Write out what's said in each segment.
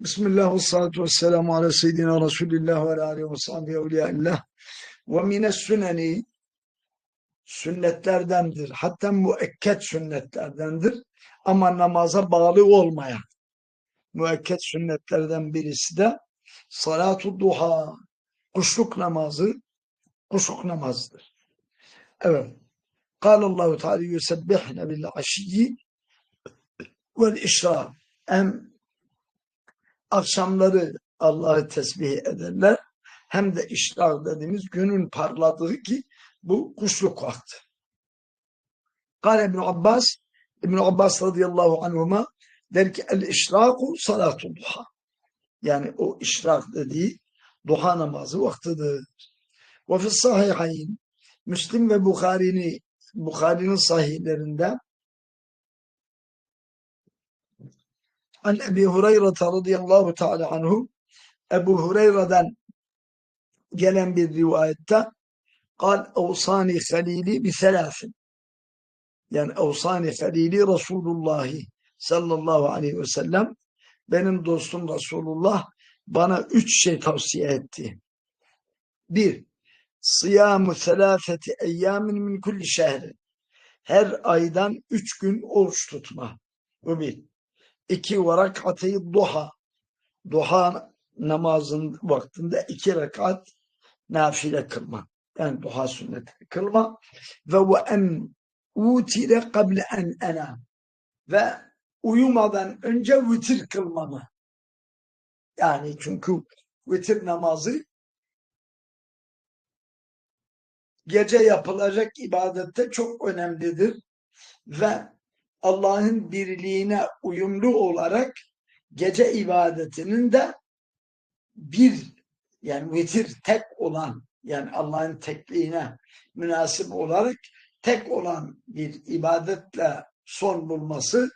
Bismillah ve salatu ve selamu ala seyyidina Resulillah ve ala aleyhi ve sahbihi evliyaillah. Ve mines süneni sünnetlerdendir. Hatta müekket sünnetlerdendir. Ama namaza bağlı olmayan müekket sünnetlerden birisi de salatu duha kuşluk namazı kuşluk namazıdır. Evet. قال الله تعالى يسبحن بالعشي والإشراق hem akşamları Allah'ı tesbih ederler hem de işrak dediğimiz günün parladığı ki bu kuşluk vakti. Kale İbn Abbas İbn Abbas radıyallahu anhuma der ki el işraku salatu duha. Yani o işrak dediği duha namazı vaktidir. Ve fi sahihayn Müslim ve Bukhari'nin Bukhari'nin sahihlerinde An Ebi Hureyre radıyallahu teala anhu Ebu Hureyre'den gelen bir rivayette قال أوصاني خليلي بثلاث yani أوصاني خليلي Resulullah sallallahu aleyhi ve sellem benim dostum Resulullah bana üç şey tavsiye etti. Bir, sıyamu selâfeti eyyamin min kulli şehri. Her aydan üç gün oruç tutma. Bu bir. İki varakatı duha. Duha namazın vaktinde iki rekat nafile kılma. Yani duha sünneti kılma. Ve ve en utire kable en ena. Ve uyumadan önce vitir kılmamı. Yani çünkü vitir namazı gece yapılacak ibadette çok önemlidir ve Allah'ın birliğine uyumlu olarak gece ibadetinin de bir yani vitir tek olan yani Allah'ın tekliğine münasip olarak tek olan bir ibadetle son bulması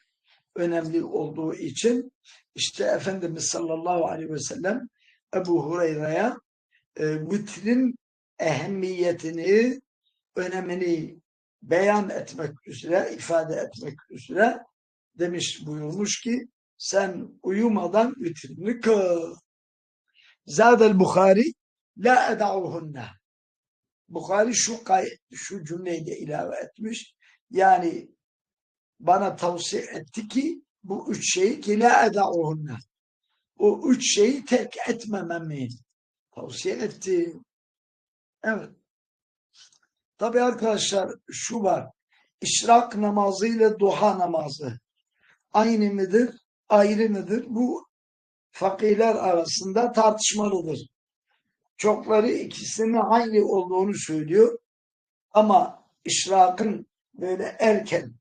önemli olduğu için işte Efendimiz sallallahu aleyhi ve sellem Ebu Hureyre'ye e, vitrin ehemmiyetini, önemini beyan etmek üzere, ifade etmek üzere demiş buyurmuş ki sen uyumadan vitrini kıl. Zadel Bukhari la eda'uhunne. Bukhari şu, şu cümleyi de ilave etmiş. Yani bana tavsiye etti ki bu üç şeyi ki la eda'uhunne. O üç şeyi terk etmememi tavsiye etti. Evet. Tabi arkadaşlar şu var. İşrak namazı ile duha namazı aynı mıdır, ayrı mıdır? Bu fakirler arasında tartışmalıdır. Çokları ikisinin aynı olduğunu söylüyor. Ama işrakın böyle erken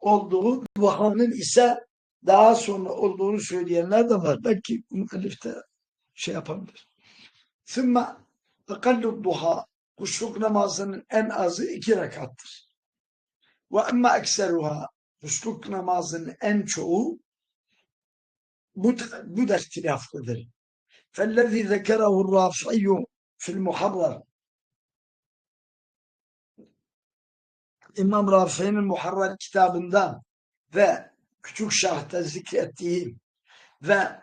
olduğu, duhanın ise daha sonra olduğunu söyleyenler de var. Belki müellif de şey yapabilir. Sümme akallu duha kuşluk namazının en azı iki rekattır. Ve emma ekseruha kuşluk namazının en çoğu bu, bu da ihtilaflıdır. فالذي ذكره الرافعي في المحرر İmam Rafi'nin Muharrar kitabında ve Küçük Şah'ta zikrettiği ve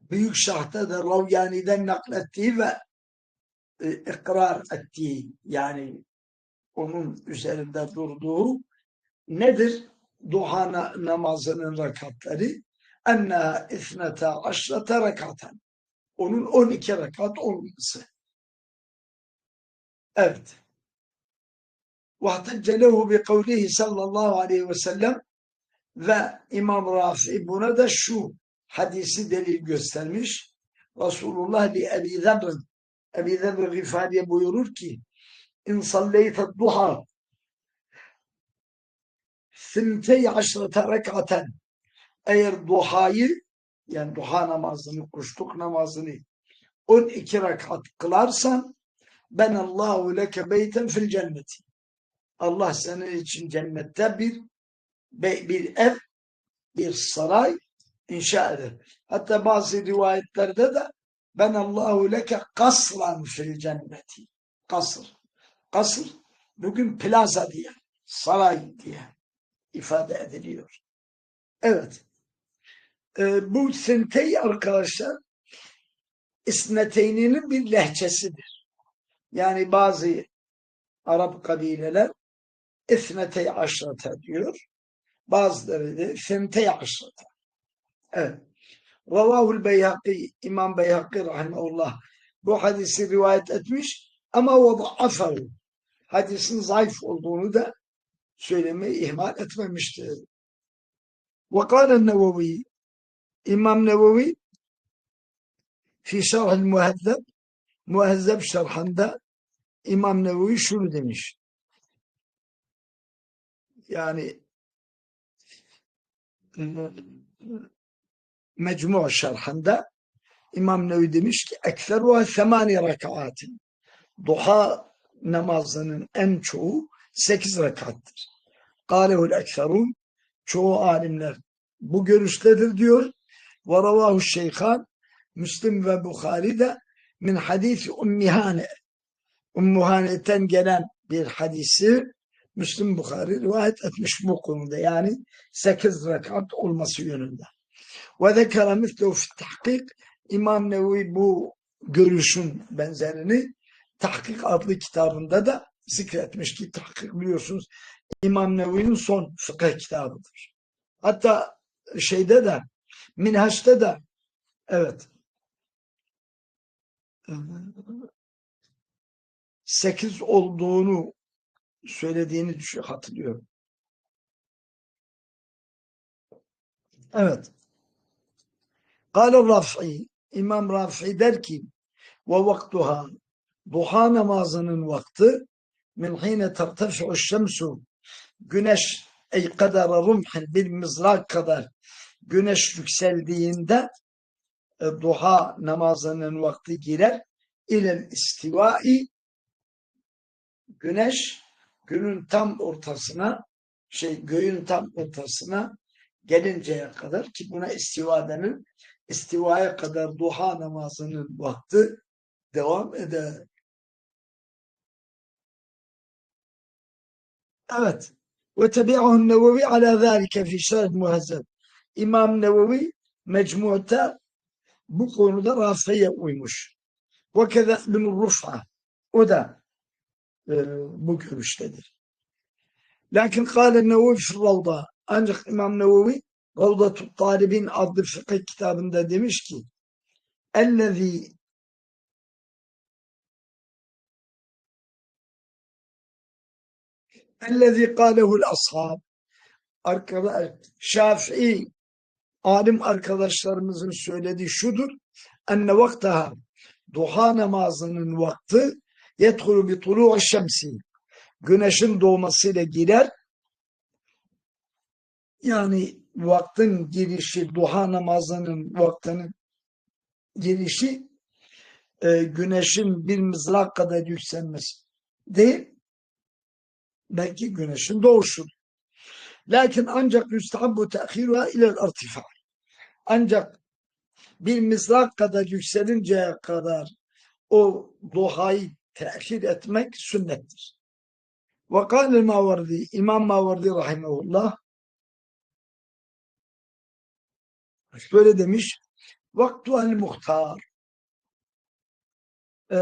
Büyük Şah'ta da Ravyani'den naklettiği ve e, ikrar ettiği yani onun üzerinde durduğu nedir? Duha namazının rekatları enneha isnete aşrete rekaten onun 12 rekat olması. Evet. وَاحْتَجَّ لَهُ بِقَوْلِهِ sallallahu aleyhi ve sellem ve İmam Rafi buna da şu hadisi delil göstermiş. Resulullah li Ebi Zerr Ebi Zerr Gifariye buyurur ki İn salleyte duha sintey aşrete rekaten eğer duhayı yani duha namazını, kuşluk namazını 12 rekat kılarsan ben Allahu leke beyten fil cenneti. Allah senin için cennette bir bir ev, bir saray inşa eder. Hatta bazı rivayetlerde de ben Allahu leke kasran fil cenneti. Kasır. Kasır bugün plaza diye, saray diye ifade ediliyor. Evet. Ee, bu sentey arkadaşlar isneteyninin bir lehçesidir. Yani bazı Arap kabileler isnetey aşrata diyor. Bazıları da sentey aşrata. Evet. Ravahul Beyhaki, İmam Beyhaki rahimahullah bu hadisi rivayet etmiş ama o da afaru. Hadisin zayıf olduğunu da söylemeyi ihmal etmemiştir. وقال النووي İmam Nevevi fi şerhil muhezzeb muhezzeb şerhanda İmam Nevevi şunu demiş. Yani mecmu şerhanda İmam Nevevi demiş ki ekseruha semani rekaatin duha namazının en çoğu sekiz rekattır. Kâlehul ekserun çoğu alimler bu görüştedir diyor. Ve ravahu şeyhan Müslim ve Bukhari de min hadisi Ummihane Ummuhane'ten gelen bir hadisi Müslim Bukhari rivayet etmiş bu konuda. Yani sekiz rekat olması yönünde. Zekara mislehu fi tahkik İmam Nevi bu görüşün benzerini Tahkik adlı kitabında da zikretmiş ki tahkik biliyorsunuz İmam Nevi'nin son fıkıh kitabıdır. Hatta şeyde de Minhaç'ta da evet sekiz olduğunu söylediğini hatırlıyorum. Evet. Kâle Rafi, İmam Rafi der ki ve vaktuha duha namazının vakti min hine tertefi'u şemsu güneş ey kadara rumhin bir mızrak kadar güneş yükseldiğinde e, duha namazının vakti girer. İlel istivai güneş günün tam ortasına şey göğün tam ortasına gelinceye kadar ki buna istiva denir. İstivaya kadar duha namazının vakti devam eder. Evet. Ve tebi'ahu nevevi ala zâlike fî şerh muhezzeb. İmam Nevevi mecmuata bu konuda Rafi'ye uymuş. Ve keza ibn Ruf'a o da e, bu görüştedir. Lakin kâle Nevevi fi ancak İmam Nevevi Ravdatut Talibin adlı fıkıh kitabında demiş ki ellezî ellezî kâlehul ashab arkadaş Şafii alim arkadaşlarımızın söylediği şudur. Enne vaktaha duha namazının vakti yedhulu bi tulu'u şemsi güneşin doğmasıyla girer. Yani vaktin girişi, duha namazının vaktinin girişi e, güneşin bir mızrak kadar yükselmesi değil. Belki güneşin doğuşu. Lakin ancak yüstahabbu te'khiruha ilel irtifa. Ancak bir mızrak kadar yükselinceye kadar o duhayı tehir etmek sünnettir. Ve kâle Mavardi, İmam Mavardi rahimahullah şöyle demiş vaktu el muhtar ee,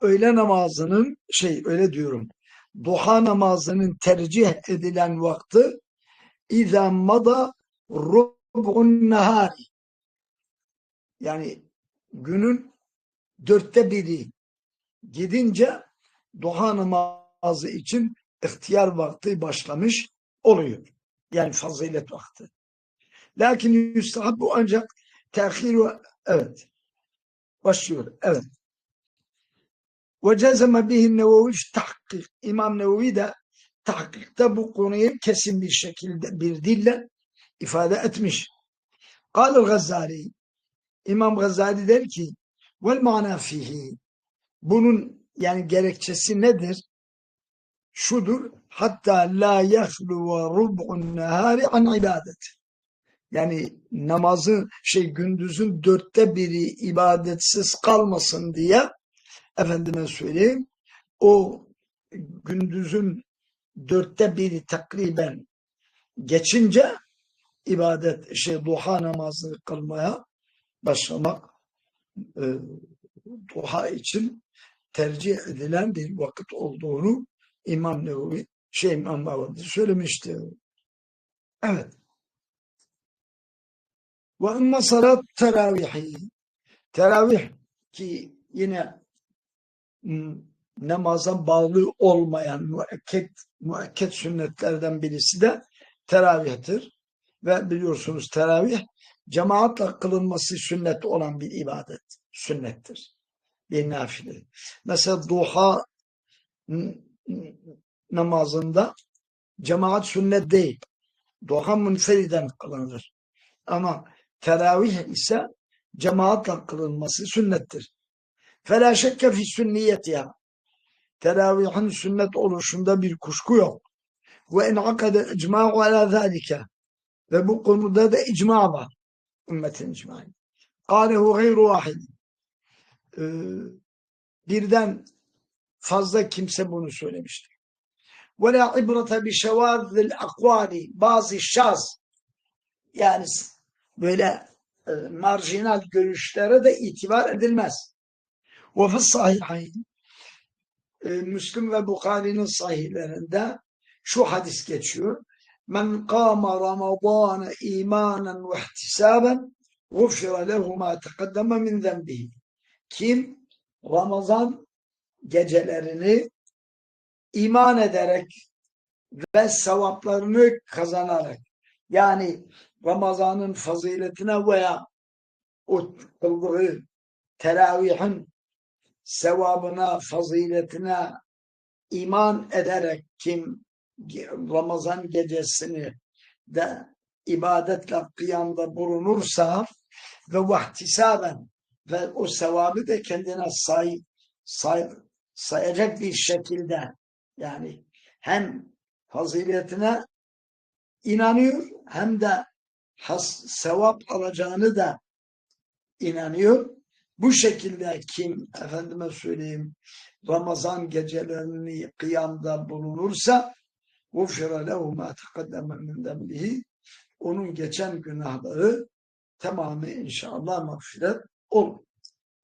öğle namazının şey öyle diyorum duha namazının tercih edilen vakti اِذَا مَضَى رُبْعُ nahari yani günün dörtte biri gidince duha namazı için ihtiyar vakti başlamış oluyor. Yani fazilet vakti. Lakin yüstahab bu ancak tehir evet başlıyor. Evet. Ve cezeme bihin nevevi tahkik. İmam Nevevi de tahkikte bu konuyu kesin bir şekilde bir dille ifade etmiş. Kâlel Gazali İmam Gazali der ki vel mana fihi bunun yani gerekçesi nedir? Şudur hatta la yahlu ve rub'un nehari an ibadet. Yani namazın şey gündüzün dörtte biri ibadetsiz kalmasın diye efendime söyleyeyim o gündüzün dörtte biri takriben geçince ibadet, şey duha namazını kılmaya başlamak e, duha için tercih edilen bir vakit olduğunu İmam Nevevi şey İmam Nawawi söylemişti. Evet. Ve emme salat teravihi. Teravih ki yine m, namaza bağlı olmayan müekket, müekket sünnetlerden birisi de teravihtir. Ve biliyorsunuz teravih cemaatle kılınması sünnet olan bir ibadet. Sünnettir. Bir nafile. Mesela duha namazında cemaat sünnet değil. Duha münferiden kılınır. Ama teravih ise cemaatle kılınması sünnettir. فَلَا شَكَّ فِي sünniyetiha. Teravihin sünnet oluşunda bir kuşku yok. وَاِنْ عَقَدَ اِجْمَاعُ عَلَى ذَٰلِكَ Ve bu konuda da icma var. Ümmetin icmayı. قَالَهُ غَيْرُ وَاحِدٍ Ee, Birden fazla kimse bunu söylemiştir. وَلَا عِبْرَةَ بِشَوَاذِ الْاَقْوَالِ Bazı şaz yani böyle e, marjinal görüşlere de itibar edilmez. Ve fı sahihayn e, Müslüm ve Bukhari'nin sahihlerinde şu hadis geçiyor. Men kâme Ramazâne imanen ve ihtisâben gufşire lehu mâ tekaddeme min zembihi. Kim Ramazan gecelerini iman ederek ve sevaplarını kazanarak yani Ramazan'ın faziletine veya o kıldığı teravihin sevabına, faziletine iman ederek kim Ramazan gecesini de ibadetle kıyamda bulunursa ve vahtisaben ve o sevabı da kendine say, say, sayacak bir şekilde yani hem faziletine inanıyor hem de has, sevap alacağını da inanıyor. Bu şekilde kim efendime söyleyeyim Ramazan gecelerini kıyamda bulunursa lehu ma taqaddeme min dembihi onun geçen günahları tamamı inşallah mağfiret olur.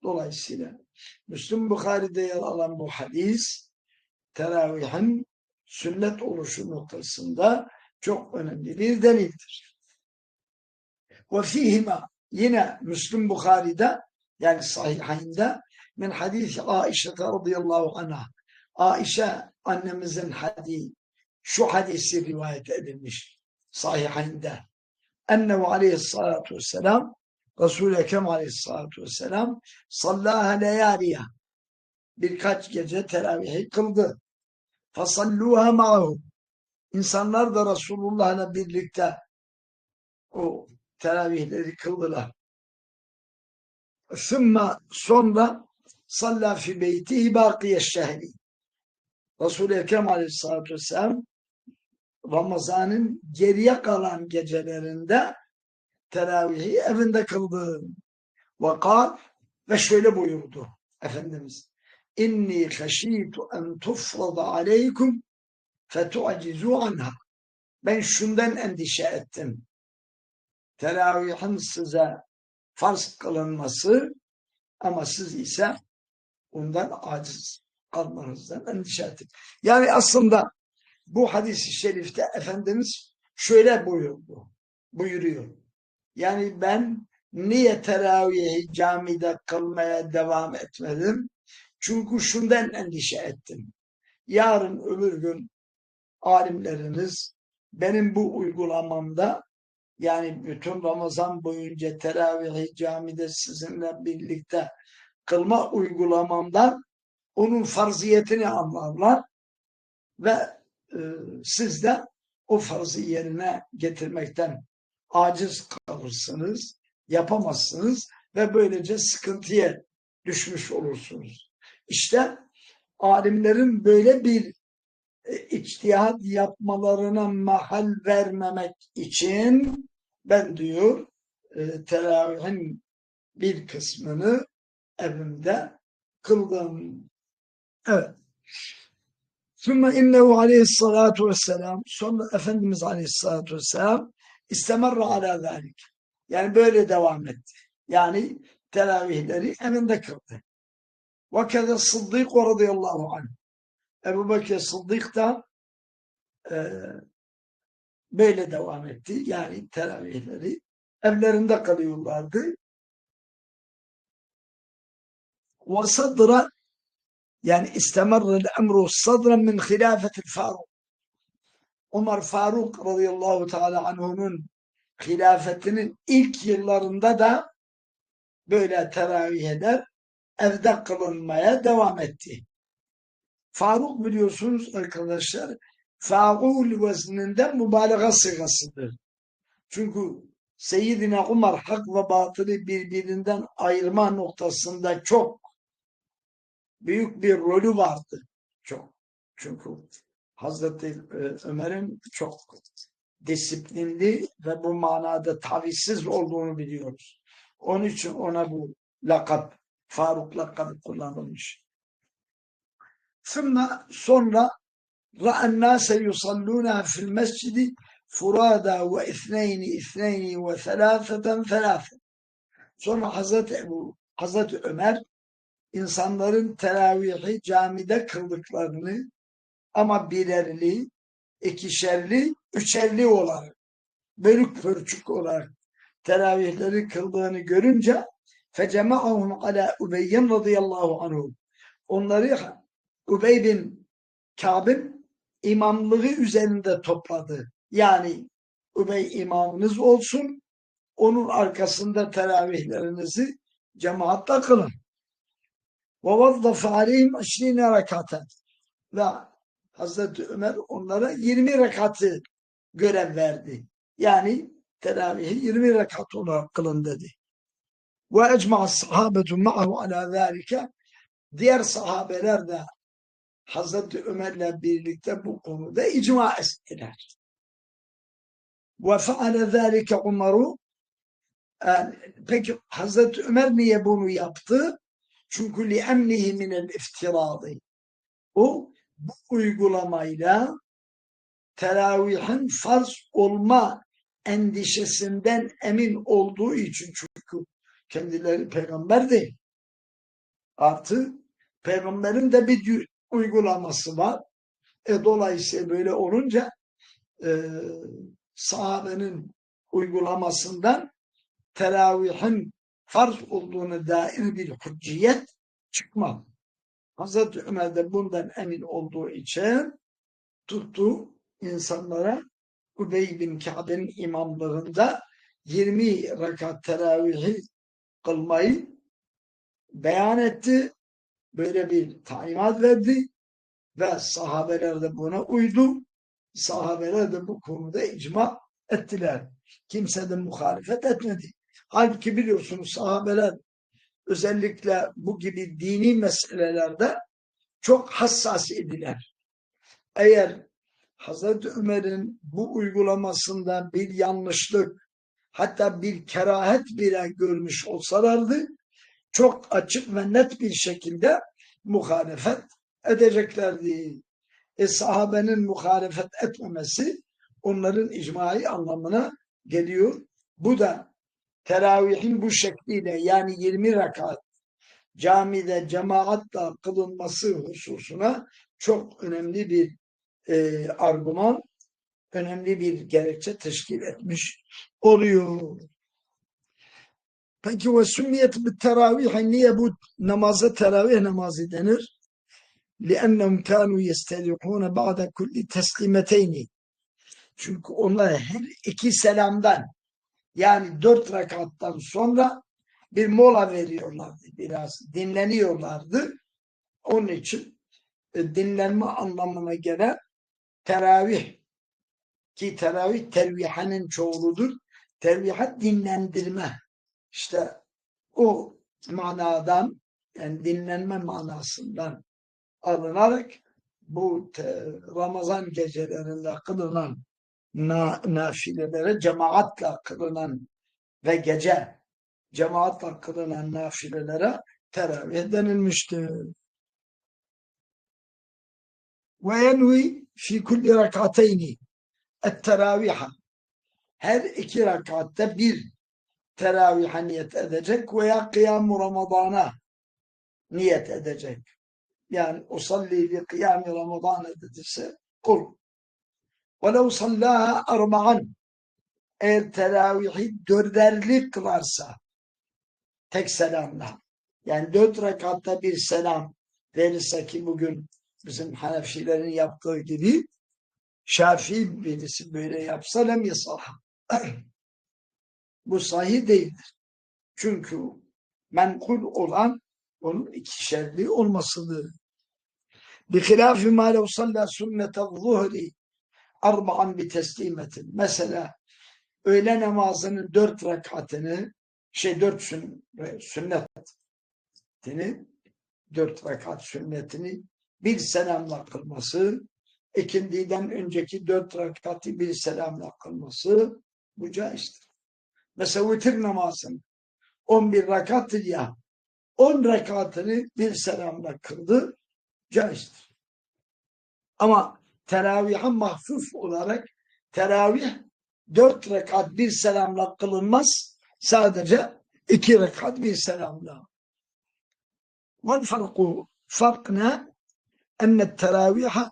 Dolayısıyla Müslüm Bukhari'de yer alan bu hadis teravihin sünnet oluşu noktasında çok önemli bir delildir. Ve fihima yine Müslüm Bukhari'de yani sahihinde min hadis Aişe radıyallahu anha Aişe annemizin hadisi şu hadisi rivayet edilmiş sahihinde ennehu aleyhissalatu vesselam Resul-i Ekrem aleyhissalatu vesselam sallaha leyaliya birkaç gece teravihi kıldı. Fasalluha ma'hu. İnsanlar da Resulullah'la birlikte o teravihleri kıldılar. Sümme sonra salla fi beytihi bakiye şehri. Resul-i Ekrem aleyhissalatü vesselam Ramazan'ın geriye kalan gecelerinde teravihi evinde kıldı. Ve ve şöyle buyurdu Efendimiz. İnni haşitu en tufrada aleykum fetu'cizu anha. Ben şundan endişe ettim. Teravihin size farz kılınması ama siz ise ondan aciz kalmanızdan endişe ettim. Yani aslında bu hadis-i şerifte Efendimiz şöyle buyurdu, buyuruyor. Yani ben niye teravihi camide kılmaya devam etmedim? Çünkü şundan endişe ettim. Yarın öbür gün alimleriniz benim bu uygulamamda yani bütün Ramazan boyunca teravihi camide sizinle birlikte kılma uygulamamdan onun farziyetini anlarlar ve e, siz de o farzı yerine getirmekten aciz kalırsınız, yapamazsınız ve böylece sıkıntıya düşmüş olursunuz. İşte alimlerin böyle bir içtihat yapmalarına mahal vermemek için ben diyor e, teravihin bir kısmını evimde kıldım. Evet. Sümme innehu aleyhissalatu vesselam sonra Efendimiz aleyhissalatu vesselam istemarra ala zalik. Yani böyle devam etti. Yani teravihleri evinde kıldı. Ve keze Sıddık radıyallahu anh. Ebu Bekir Sıddık da e, böyle devam etti. Yani teravihleri evlerinde kalıyorlardı. Ve sadra yani istemarrel emru sadran min hilafetil Faruk. Ömer Faruk radıyallahu teala anhu'nun hilafetinin ilk yıllarında da böyle teravih evde kılınmaya devam etti. Faruk biliyorsunuz arkadaşlar faul vezninden mübalağa sigasıdır. Çünkü Seyyidina Umar hak ve batılı birbirinden ayırma noktasında çok büyük bir rolü vardı. Çok. Çünkü Hazreti e, Ömer'in çok disiplinli ve bu manada tavizsiz olduğunu biliyoruz. Onun için ona bu lakap, Faruk lakabı kullanılmış. Sonra sonra ra'an nase yusalluna fil mescidi furada ve isneyni isneyni ve selâseten selâseten. Sonra Hazreti, Ebu, Hazreti Ömer insanların teravihi camide kıldıklarını ama birerli, ikişerli, üçerli olarak, bölük pörçük olarak teravihleri kıldığını görünce fecema'ahum ala Ubeyyin radıyallahu anhu. Onları Ubey bin Kâb'in imamlığı üzerinde topladı. Yani Ubey imamınız olsun, onun arkasında teravihlerinizi cemaatle kılın. وَوَظَّفَ عَلَيْهِمْ عِشْرِينَ رَكَاتًا Ve Hazreti Ömer onlara 20 rekatı görev verdi. Yani teravihi 20 rekat olarak kılın dedi. Ve ecma'a sahabetu ma'ahu ala zâlike diğer sahabeler de Hazreti Ömer'le birlikte bu konuda icma ettiler. Ve feale zâlike Umaru yani, peki Hazreti Ömer niye bunu yaptı? Çünkü li emnihi minel iftiradı. O bu uygulamayla teravihin farz olma endişesinden emin olduğu için çünkü kendileri peygamber değil. Artı peygamberin de bir uygulaması var. E, dolayısıyla böyle olunca e, sahabenin uygulamasından teravihin farz olduğunu dair bir hücciyet çıkmaz. Hazreti Ömer de bundan emin olduğu için tuttu insanlara Ubey bin Ka'b'in imamlığında 20 rekat teravihi kılmayı beyan etti. Böyle bir talimat verdi ve sahabeler de buna uydu. Sahabeler de bu konuda icma ettiler. Kimse de muhalefet etmedi. Halbuki biliyorsunuz sahabeler özellikle bu gibi dini meselelerde çok hassas idiler. Eğer Hazreti Ömer'in bu uygulamasında bir yanlışlık hatta bir kerahet bile görmüş olsalardı çok açık ve net bir şekilde muhalefet edeceklerdi. E sahabenin muhalefet etmemesi onların icmai anlamına geliyor. Bu da teravihin bu şekliyle yani 20 rekat camide cemaatla kılınması hususuna çok önemli bir e, argüman, önemli bir gerekçe teşkil etmiş oluyor. Peki ve sümmiyet bir teravih niye bu namaza teravih namazı denir? لِأَنَّهُمْ كَانُوا يَسْتَلِقُونَ بَعْدَ كُلِّ تَسْلِمَتَيْنِ Çünkü onlar her iki selamdan yani dört rekattan sonra bir mola veriyorlardı biraz. Dinleniyorlardı. Onun için e, dinlenme anlamına gelen teravih ki teravih tervihanın çoğuludur. Tervihat dinlendirme. işte o manadan yani dinlenme manasından alınarak bu Ramazan gecelerinde kılınan na, nafilelere cemaatle kılınan ve gece cemaatle kılınan nafilelere teravih denilmiştir. Ve yenvi fi kulli rekateyni et-teraviha her iki rakatta bir teravihe niyet edecek veya kıyam Ramazan'a niyet edecek. Yani usalli li kıyam Ramazan dediyse kul. Velev sallaha arba'an eğer teravihi dörderlik kılarsa tek selamla yani dört rekatta bir selam verirse ki bugün bizim Hanefilerin yaptığı gibi Şafii birisi böyle yapsa lem yasaha. Bu sahih değildir. Çünkü menkul olan onun ikişerli olmasıdır. بخلاف ما لو صلى سنة الظهر أربعا بتسليمة. Mesela öğle namazının dört rekatını şey dört sün, sünnetini dört rekat sünnetini bir selamla kılması ikindiden önceki dört rekatı bir selamla kılması bu caizdir. Mesela vitir namazını 11 rakattır ya 10 rekatını bir selamla kıldı caizdir. Ama teravihe mahsus olarak teravih 4 rekat bir selamla kılınmaz. Sadece 2 rekat bir selamla. Vel farku fark ne? Enne teravihe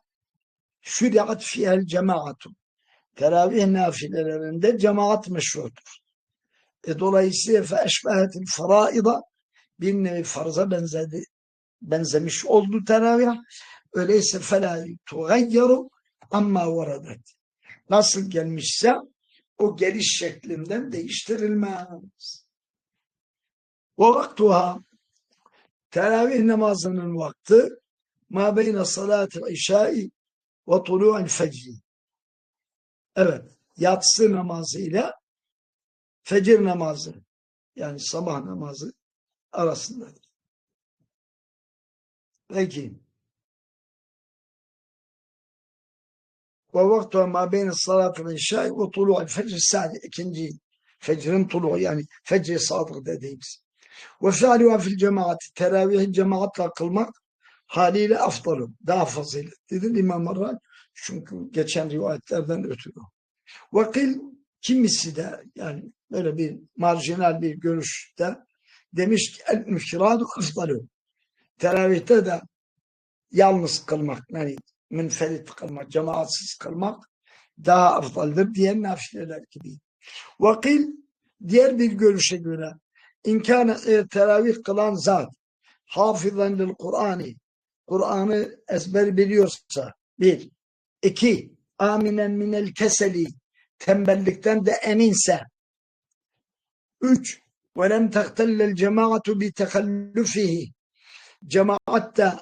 şüriat fiyel cemaatu. Teravih nafilelerinde cemaat meşrudur. E, dolayısıyla fe eşbehetil faraida bir nevi farza benzedi, benzemiş oldu teravih. Öyleyse felâ tugayyaru amma varadet. Nasıl gelmişse o geliş şeklinden değiştirilmez. Ve vaktuha teravih namazının vakti ma beyne salat-ı işai ve tulu'l fecri. Evet, yatsı namazı ile fecir namazı yani sabah namazı arasındadır. Peki. Ve vaktu ma beyne salat ve işâ ve tulu'l fecr sadi ikinci fecrin tulu'u yani fecr sadık dediğimiz. Ve fi'luha fil cemaati teravih cemaatle kılmak haliyle afdalı, daha faziletlidir İmam Marran. Çünkü geçen rivayetlerden ötürü. Vakil kimisi de yani böyle bir marjinal bir görüşte demiş ki el müşkiradu afdalı. Teravihte de yalnız kılmak yani münferit kılmak, cemaatsiz kılmak daha afdaldır diyen nafileler gibi. Vakil diğer bir görüşe göre imkanı e, teravih kılan zat hafizan lil Kur'an'ı Kur'an'ı ezber biliyorsa bir, iki, aminen minel keseli tembellikten de eminse üç, lem tehtellel cemaatu bi tehallufihi cemaatte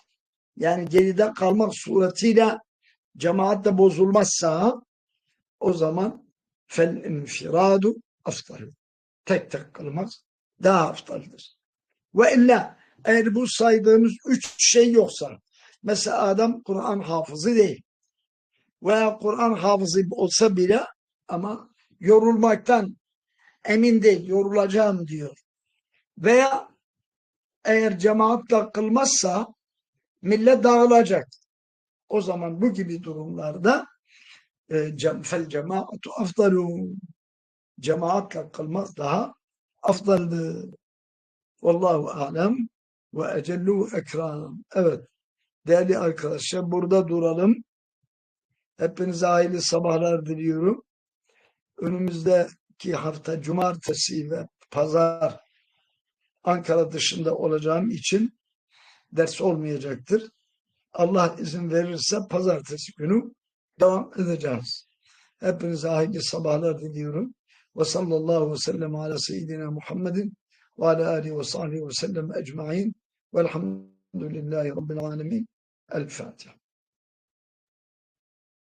yani geride kalmak suretiyle cemaatte bozulmazsa o zaman fel infiradu aftalı. Tek tek kılmak daha aftaldır. Ve illa eğer bu saydığımız üç şey yoksa, mesela adam Kur'an hafızı değil veya Kur'an hafızı olsa bile ama yorulmaktan emin değil, yorulacağım diyor. Veya eğer cemaatle kılmazsa millet dağılacak. O zaman bu gibi durumlarda e, fel cemaatu afdalu cemaatle kılmak daha afdaldır. Vallahu alem ve ecellu ekram. Evet. Değerli arkadaşlar burada duralım. Hepinize hayırlı sabahlar diliyorum önümüzdeki hafta cumartesi ve pazar Ankara dışında olacağım için ders olmayacaktır. Allah izin verirse pazartesi günü devam edeceğiz. Hepinize hayırlı sabahlar diliyorum. Ve sallallahu ve sellem ala seyyidina Muhammedin ve ala alihi ve sahbihi ve sellem ecmain. Velhamdülillahi Rabbil alemin. El Fatiha.